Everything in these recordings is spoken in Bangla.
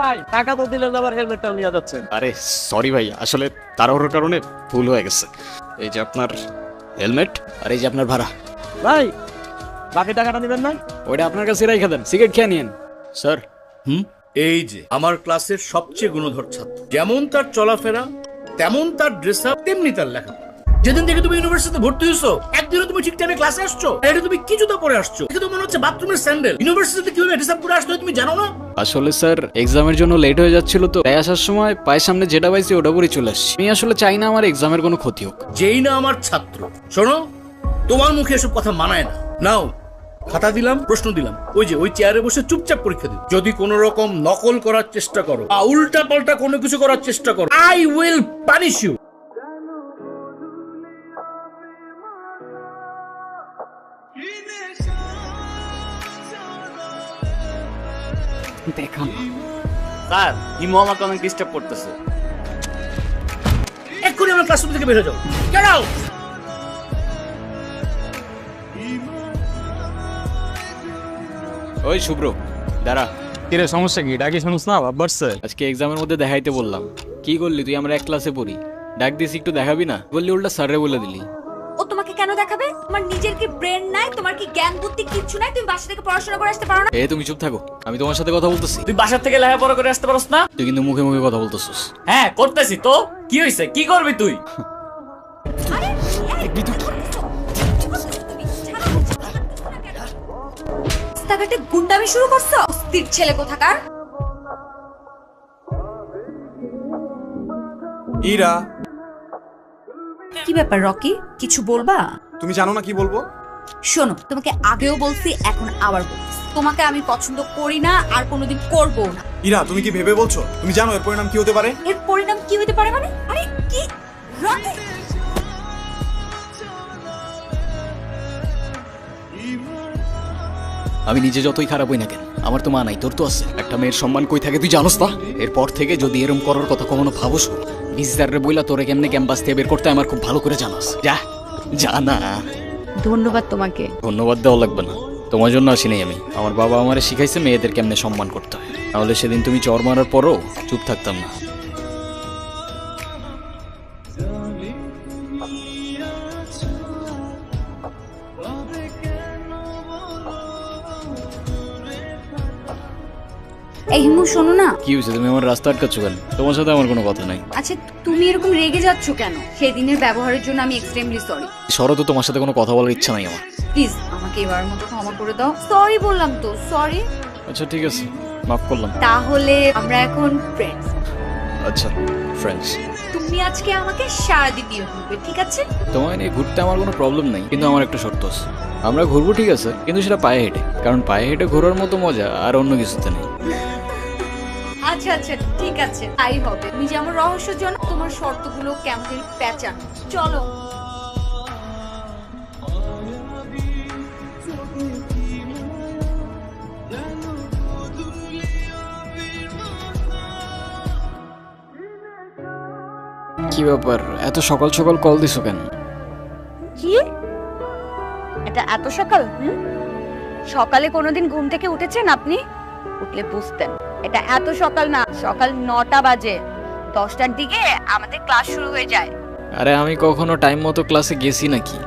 ভাই টাকা তো দিলেন আবার হেলমেটটা নিয়ে যাচ্ছেন। আরে সরি ভাই আসলে তাড়াহুড়োর কারণে ভুল হয়ে গেছে। এই যে আপনার হেলমেট আর এই যে আপনার ভাড়া। ভাই বাকি টাকাটা নেবেন না? ওইটা আপনার কাছে রেখে দেন সিগারেট খেয়ে নিন স্যার হুম? এই যে আমার ক্লাসের সবচেয়ে গুণধর ছাত্র। যেমন তার চলাফেরা তেমন তার ড্রেস আপ তেমনি তার লেখাপড়া। যেদিন থেকে তুমি ইউনিভার্সিটিতে ভর্তি হয়েছো একদিনও তুমি ঠিক টাইমে ক্লাসে আসছো। এটা তুমি কি জুতা পরে আসছো? এটা তো মনে হচ্ছে বাথরুমের স্যান্ডেল ইউনিভার্সিটিতে কীভাবে আপ করে আসতে হয় তুমি জানো না? আসলে স্যার এক্সামের জন্য লেট হয়ে যাচ্ছিল তো। তাই আসার সময় পায়ের সামনে যেটা পাইছি ওটা পরে চলে আসছি। আমি আসলে চাই না আমার এক্সামের কোনো ক্ষতি হোক। যেই না আমার ছাত্র। শোনো তোমার মুখে এসব কথা মানায় না। নাও খাতা দিলাম প্রশ্ন দিলাম। ওই যে ওই চেয়ারে বসে চুপচাপ পরীক্ষা দিও। যদি কোনো রকম নকল করার চেষ্টা করো বা উল্টা পাল্টা কোনো কিছু করার চেষ্টা করো আই উইল পানিশ ইউ দেখাম স্যার ইমো আমাকে অনেক ডিস্টার্ব করতেছে। এক্ষুনি আমার ক্লাসরুম থেকে বের যাও। গেট আউট ওই শুভ্র দাঁড়া। কিরে সমস্যা কি? ডাকি শুনুস না? বাড়ছে। আজকে এক্সামের মধ্যে দেখাইতে বললাম। কি করলি তুই? আমরা এক ক্লাসে পড়ি। ডাক দিস একটু দেখাবি না? বললি উল্টা স্যারে বলে দিলি। নিজের কি ব্রেন নাই? তোমার কি জ্ঞান বুদ্ধি কিচ্ছু নাই? তুমি বাসা থেকে পড়াশোনা করে আসতে পারো না? এ তুমি চুপ থাকো। আমি তোমার সাথে কথা বলতেছি। তুই বাসার থেকে লেখাপড়া করে আসতে পারস না? তুই কিন্তু মুখে মুখে কথা বলতেছিস। হ্যাঁ করতেছি। তো কি হয়েছে কি করবি তুই? আরে এই? রাস্তাঘাটে গুন্ডামি শুরু করছ? অস্থির ছেলে কোথাকার? ইরা। কি ব্যাপার রকি? কিছু বলবা? তুমি জানো না কি বলব? শোনো তোমাকে আগেও বলছি এখন আবার বলছি। তোমাকে আমি পছন্দ করি না আর কোনোদিন করব না। ইরা তুমি কি ভেবে বলছো? তুমি জানো এর পরিণাম কি হতে পারে? এর পরিণাম কি হতে পারে মানে? আরে কি? রকি আমি নিজে যতই খারাপ হই না কেন আমার তো মা নাই তোর তো আছে। একটা মেয়ের সম্মান কই থাকে তুই জানোস না? এরপর থেকে যদি এরম করার কথা কখনো ভাবস বিজদারে বইলা তোরে কেমনে ক্যাম্পাস থেকে বের করতে আমার খুব ভালো করে জানাস। যা। জানা। ধন্যবাদ তোমাকে। ধন্যবাদ দেওয়া লাগবে না। তোমার জন্য আসিনি আমি। আমার বাবা আমারে শিখাইছে মেয়েদের কেমনে সম্মান করতে হয়। তাহলে সেদিন তুমি চর মারার পরও চুপ থাকতাম না। এই হিমু শোনো না। কি হয়েছে? তুমি আমার রাস্তা আটকাচ্ছ কেন? তোমার সাথে আমার কোনো কথা নাই। আচ্ছা তুমি এরকম রেগে যাচ্ছ কেন? সেদিনের ব্যবহারের জন্য আমি এক্সট্রিমলি সরি শরৎ তোমার সাথে কোনো কথা বলার ইচ্ছা নাই আমার। প্লিজ আমাকে এবার মতো ক্ষমা করে দাও। সরি বললাম তো সরি আচ্ছা ঠিক আছে মাফ করলাম। তাহলে আমরা এখন ফ্রেন্ডস আচ্ছা ফ্রেন্ডস তুমি আজকে আমাকে সারাদিন দিয়ে ঘুরবে ঠিক আছে? তোমায় নিয়ে ঘুরতে আমার কোনো প্রবলেম নাই কিন্তু আমার একটা শর্ত আছে। আমরা ঘুরবো ঠিক আছে কিন্তু সেটা পায়ে হেঁটে। কারণ পায়ে হেঁটে ঘোরার মতো মজা আর অন্য কিছুতে নেই। আচ্ছা আচ্ছা ঠিক আছে। তাই হবে। তুমি যে আমার রহস্য জানো তোমার শর্তগুলো কেমন প্যাচান চলো। কি ব্যাপার? এত সকাল সকাল কল দিছো কেন? কি? এটা এত সকাল? হুম? সকালে কোনোদিন ঘুম থেকে উঠেছেন আপনি? উঠলে বুঝতেন। এটা এত সকাল না সকাল নটা বাজে। দশটার দিকে আমাদের ক্লাস শুরু হয়ে যায়। আরে আমি কখনো টাইম মতো ক্লাসে গেছি নাকি?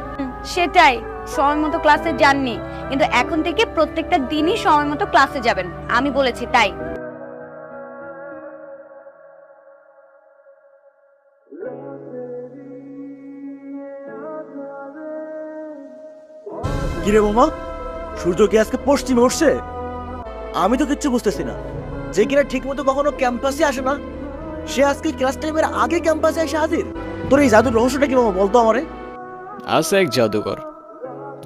সেটাই সময় মতো ক্লাসে যাননি। কিন্তু এখন থেকে প্রত্যেকটা দিনই সময় মতো ক্লাসে যাবেন আমি বলেছি তাই। কিরে বোমা সূর্য কি আজকে পশ্চিমে উঠছে? আমি তো কিচ্ছু বুঝতেছি না। যে কিনা ঠিক মতো কখনো ক্যাম্পাসে আসে না। সে আজকে ক্লাস টাইমের আগে ক্যাম্পাসে এসে হাজির। তোর এই জাদুর রহস্যটা কি মামা বলতো আমারে? আছে এক জাদুকর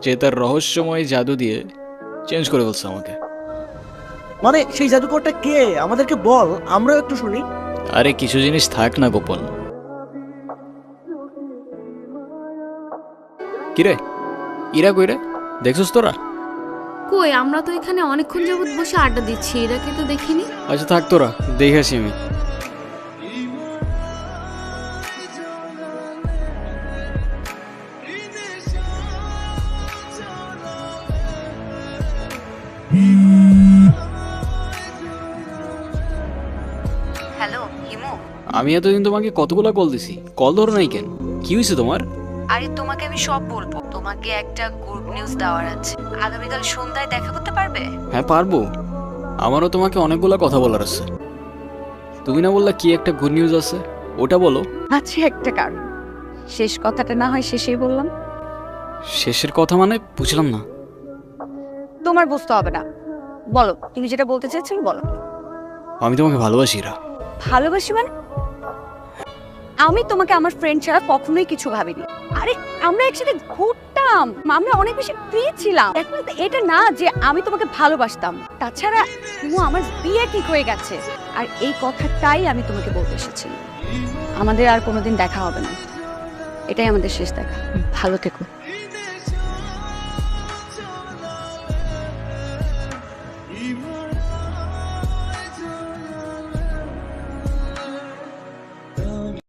যে তার রহস্যময় জাদু দিয়ে চেঞ্জ করে ফেলছে আমাকে। মানে সেই জাদুকরটা কে? আমাদেরকে বল আমরাও একটু শুনি। আরে কিছু জিনিস থাক না গোপন। কিরে? ইরা কইরে দেখছিস তোরা? কই আমরা তো এখানে অনেকক্ষণ যাবত বসে আড্ডা দিচ্ছি এরাকে তো দেখিনি? আচ্ছা থাক তোরা দেখে আসি আমি। আমি এতদিন তোমাকে কতগুলা কল দিছি? কল ধরো নাই কেন? কি হয়েছে তোমার? আরে তোমাকে আমি সব বলব। তোমাকে একটা গুড নিউজ দেওয়ার আছে। আগামীকাল সন্ধ্যায় দেখা করতে পারবে? হ্যাঁ পারব। আমারও তোমাকে অনেকগুলো কথা বলার আছে। তুমি না বললা কি একটা গুড নিউজ আছে? ওটা বলো। আছে একটা কারণ। শেষ কথাটা না হয় শেষেই বললাম। শেষের কথা মানে বুঝলাম না। তোমার বুঝতে হবে না। বলো তুমি যেটা বলতে চাইছিলে বলো। আমি তোমাকে ভালোবাসি রা ভালোবাসি মানে? আমি তোমাকে আমার ফ্রেন্ড ছাড়া কখনোই কিছু ভাবিনি। আরে আমরা একসাথে ঘুরতাম আমরা অনেক বেশি ফ্রি ছিলাম। এটা না যে আমি তোমাকে ভালোবাসতাম। তাছাড়া তুমি আমার বিয়ে ঠিক হয়ে গেছে। আর এই কথাটাই আমি তোমাকে বলতে এসেছি। আমাদের আর কোনোদিন দেখা হবে না। এটাই আমাদের শেষ দেখা। ভালো থেকো।